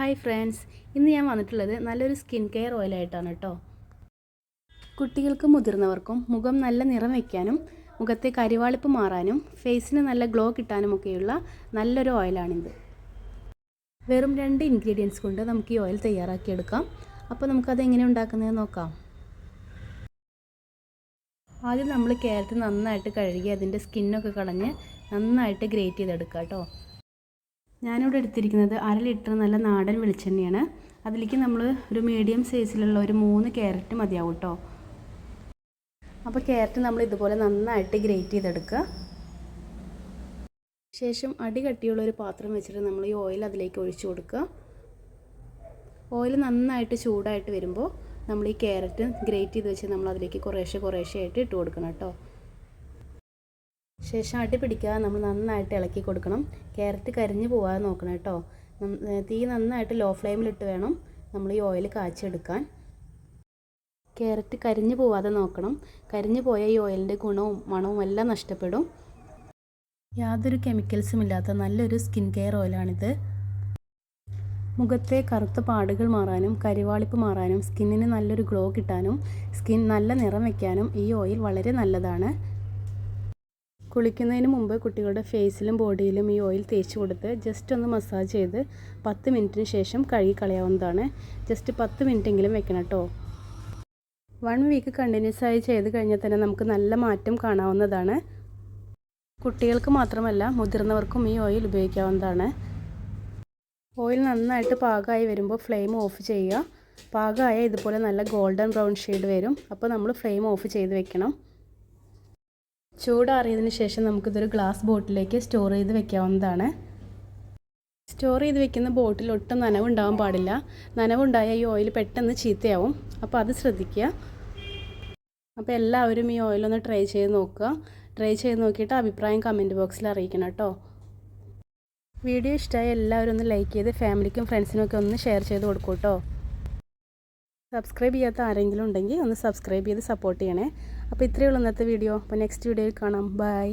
Hi friends ഇന്ന് ഞാൻ വന്നിട്ടുള്ളത് നല്ലൊരു സ്കിൻ കെയർ ഓയിലായിട്ടാണ് കേട്ടോ. കുട്ടികൾക്കും മുതിർന്നവർക്കും മുഖം നല്ല നിറം വയ്ക്കാനും മുഖത്തെ കരിവാളിപ്പ് മാറാനും ഫേസിന് നല്ല ഗ്ലോ കിട്ടാനുമൊക്കെയുള്ള നല്ലൊരു ഓയിലാണിത്. വെറും രണ്ട് ഇൻഗ്രീഡിയൻസ് കൊണ്ട് നമുക്ക് ഈ ഓയിൽ തയ്യാറാക്കിയെടുക്കാം. അപ്പോൾ നമുക്കത് എങ്ങനെ ഉണ്ടാക്കുന്നത് നോക്കാം. ആദ്യം നമ്മൾ ക്യാരറ്റ് നന്നായിട്ട് കഴുകി അതിന്റെ സ്കിന്നൊക്കെ കളഞ്ഞ് നന്നായിട്ട് ഗ്രേറ്റ് ചെയ്തെടുക്കാം കേട്ടോ. ഞാനിവിടെ എടുത്തിരിക്കുന്നത് അര ലിറ്റർ നല്ല നാടൻ വെളിച്ചെണ്ണയാണ്. അതിലേക്ക് നമ്മൾ ഒരു മീഡിയം സൈസിലുള്ള ഒരു മൂന്ന് ക്യാരറ്റ് മതിയാവും കേട്ടോ അപ്പോൾ ക്യാരറ്റ് നമ്മൾ ഇതുപോലെ നന്നായിട്ട് ഗ്രേറ്റ് ചെയ്തെടുക്കുക. ശേഷം അടി കട്ടിയുള്ള ഒരു പാത്രം വെച്ചിട്ട് നമ്മൾ ഈ ഓയിൽ അതിലേക്ക് ഒഴിച്ചു കൊടുക്കുക. ഓയിൽ നന്നായിട്ട് ചൂടായിട്ട് വരുമ്പോൾ നമ്മൾ ഈ ക്യാരറ്റ് ഗ്രേറ്റ് ചെയ്ത് വെച്ച് നമ്മൾ അതിലേക്ക് കുറേശ്ശെ കുറേശ്ശെ ആയിട്ട് ഇട്ട് കൊടുക്കണം കേട്ടോ ശേഷം അടി പിടിക്കാതെ നമ്മൾ നന്നായിട്ട് ഇളക്കി കൊടുക്കണം. ക്യാരറ്റ് കരിഞ്ഞു പോകാതെ നോക്കണം കേട്ടോ. തീ നന്നായിട്ട് ലോ ഫ്ലെയിമിലിട്ട് വേണം നമ്മൾ ഈ ഓയിൽ കാച്ചെടുക്കാൻ ക്യാരറ്റ് കരിഞ്ഞു പോവാതെ നോക്കണം. കരിഞ്ഞു പോയ ഈ ഓയിലിന്റെ ഗുണവും മണവും എല്ലാം നഷ്ടപ്പെടും. യാതൊരു കെമിക്കൽസും ഇല്ലാത്ത നല്ലൊരു സ്കിൻ കെയർ ഓയിലാണിത് മുഖത്തെ കറുത്ത പാടുകൾ മാറാനും കരിവാളിപ്പ് മാറാനും സ്കിന്നിന് നല്ലൊരു ഗ്ലോ കിട്ടാനും സ്കിൻ നല്ല നിറം വയ്ക്കാനും ഈ ഓയിൽ വളരെ നല്ലതാണ്. കുളിക്കുന്നതിന് മുമ്പ് കുട്ടികളുടെ ഫേസിലും ബോഡിയിലും ഈ ഓയിൽ തേച്ച് കൊടുത്ത് ജസ്റ്റ് ഒന്ന് മസാജ് ചെയ്ത് പത്ത് മിനിറ്റിന് ശേഷം കഴുകി കളയാവുന്നതാണ്. ജസ്റ്റ് പത്ത് മിനിറ്റെങ്കിലും വെക്കണം കേട്ടോ വൺ വീക്ക് കണ്ടിന്യൂസ് ആയി ചെയ്ത് കഴിഞ്ഞാൽ തന്നെ നമുക്ക് നല്ല മാറ്റം കാണാവുന്നതാണ്. കുട്ടികൾക്ക് മാത്രമല്ല മുതിർന്നവർക്കും ഈ ഓയിൽ ഉപയോഗിക്കാവുന്നതാണ്. ഓയിൽ നന്നായിട്ട് പാകമായി വരുമ്പോൾ ഫ്ലെയിം ഓഫ് ചെയ്യുക. പാകമായ ഇതുപോലെ നല്ല ഗോൾഡൻ ബ്രൗൺ ഷെയ്ഡ് വരും. അപ്പോൾ നമ്മൾ ഫ്ലെയിം ഓഫ് ചെയ്ത് വെക്കണം. ചൂടാറിയതിന് ശേഷം നമുക്കിതൊരു ഗ്ലാസ് ബോട്ടിലേക്ക് സ്റ്റോർ ചെയ്ത് വെക്കാവുന്നതാണ്. സ്റ്റോർ ചെയ്ത് വെക്കുന്ന ബോട്ടിൽ ഒട്ടും നനവുണ്ടാവാൻ പാടില്ല. നനവുണ്ടായ ഈ ഓയിൽ പെട്ടെന്ന് ചീത്തയാവും. അപ്പോൾ അത് ശ്രദ്ധിക്കുക. അപ്പോൾ എല്ലാവരും ഈ ഓയിലൊന്ന് ട്രൈ ചെയ്ത് നോക്കുക. ട്രൈ ചെയ്ത് നോക്കിയിട്ട് അഭിപ്രായം കമന്റ് ബോക്സിൽ അറിയിക്കണം കേട്ടോ. വീഡിയോ ഇഷ്ടമായ എല്ലാവരും ഒന്ന് ലൈക്ക് ചെയ്ത് ഫാമിലിക്കും ഫ്രണ്ട്സിനും ഒക്കെ ഒന്ന് ഷെയർ ചെയ്ത് കൊടുക്കൂ കേട്ടോ. സബ്സ്ക്രൈബ് ചെയ്യാത്ത ആരെങ്കിലും ഉണ്ടെങ്കിൽ ഒന്ന് സബ്സ്ക്രൈബ് ചെയ്ത് സപ്പോർട്ട് ചെയ്യണേ. അപ്പോൾ ഇത്രയേ ഉള്ളൂ ഇന്നത്തെ വീഡിയോ അപ്പോൾ നെക്സ്റ്റ് വീഡിയോയിൽ കാണാം. ബൈ